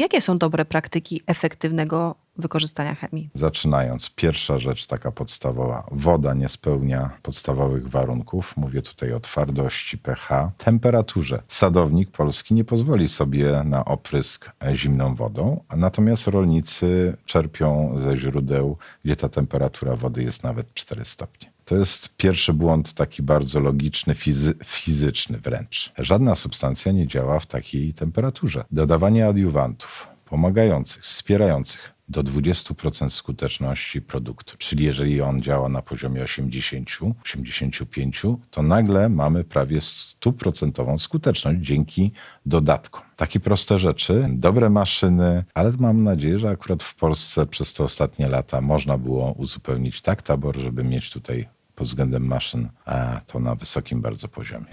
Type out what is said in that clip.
Jakie są dobre praktyki efektywnego wykorzystania chemii? Zaczynając, pierwsza rzecz taka podstawowa. Woda nie spełnia podstawowych warunków. Mówię tutaj o twardości, pH, temperaturze. Sadownik polski nie pozwoli sobie na oprysk zimną wodą, natomiast rolnicy czerpią ze źródeł, gdzie ta temperatura wody jest nawet 4 stopnie. To jest pierwszy błąd, taki bardzo logiczny, fizy fizyczny wręcz. Żadna substancja nie działa w takiej temperaturze. Dodawanie adiuwantów, pomagających, wspierających do 20% skuteczności produktu. Czyli jeżeli on działa na poziomie 80, 85, to nagle mamy prawie 100% skuteczność dzięki dodatkom. Takie proste rzeczy, dobre maszyny, ale mam nadzieję, że akurat w Polsce przez te ostatnie lata można było uzupełnić tak tabor, żeby mieć tutaj pod względem maszyn to na wysokim bardzo poziomie.